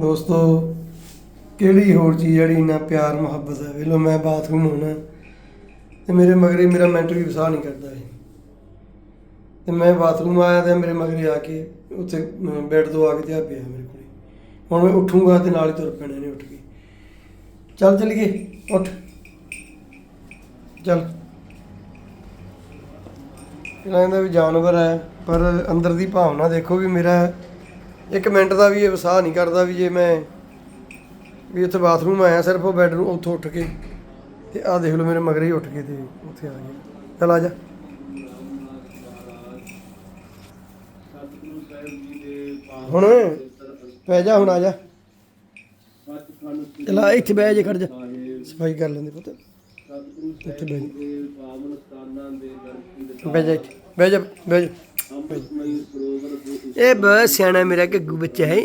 ਦੋਸਤੋ, ਕਿਹੜੀ ਹੋਰ ਚੀਜ਼ ਜਿਹੜੀ ਇੰਨਾ ਪਿਆਰ, ਮੁਹੱਬਤ ਹੈ? ਵੇਖ ਮੈਂ ਬਾਥਰੂਮ ਹੋਣਾ, ਤੇ ਮੇਰੇ ਮਗਰੇ ਮੇਰਾ ਮਿੰਟ ਵੀ ਵਸਾ ਨਹੀਂ ਕਰਦਾ ਇਹ। ਤੇ ਮੈਂ ਬਾਥਰੂਮ ਆਇਆ ਤੇ ਮੇਰੇ ਮਗਰੇ ਆ ਕੇ ਉੱਥੇ ਬੈੱਡ ਤੋਂ ਆ ਕੇ ਤੇ ਆ ਪਿਆ ਮੇਰੇ ਕੋਲੇ। ਹੁਣ ਮੈਂ ਉੱਠੂਗਾ ਤੇ ਨਾਲ ਹੀ ਤੁਰ ਪੈਣਾ ਨੇ ਉੱਠ ਕੇ। ਚੱਲ ਚਲੀਏ, ਉੱਠ। ਚੱਲ। ਕਹਿੰਦਾ ਵੀ ਜਾਨਵਰ ਹੈ, ਪਰ ਅੰਦਰ ਦੀ ਭਾਵਨਾ ਦੇਖੋ ਵੀ ਮੇਰਾ ਇੱਕ ਮਿੰਟ ਦਾ ਵੀ ਇਹ ਵਸਾਹ ਨਹੀਂ ਕਰਦਾ ਵੀ ਜੇ ਮੈਂ ਵੀ ਉੱਥੇ ਬਾਥਰੂਮ ਆਇਆ ਸਿਰਫ ਉਹ ਬੈੱਡ ਉੱਥੋਂ ਉੱਠ ਕੇ ਤੇ ਆਹ ਦੇਖ ਲਓ ਮੇਰੇ ਮਗਰੇ ਹੀ ਉੱਠ ਕੇ ਤੇ ਉੱਥੇ ਆ ਗਿਆ। ਚੱਲ ਆ ਜਾ। ਹੁਣ ਪੈ ਜਾ, ਹੁਣ ਆ ਜਾ। ਚਲ ਆ, ਇੱਥੇ ਬਹਿ ਜੇ ਖੜ ਜਾ। ਸਾਹਿਬ ਸਫ਼ਾਈ ਕਰ ਲੈਂਦੇ ਪੁੱਤ। ਇੱਥੇ ਬਹਿ ਜੀ, ਬਹਿ ਜਾ ਬਹਿ ਜਾ। ਇਹ ਬਹੁਤ ਸਿਆਣਾ ਮੇਰਾ ਗੱਗੂ ਬੱਚਾ ਹੈ।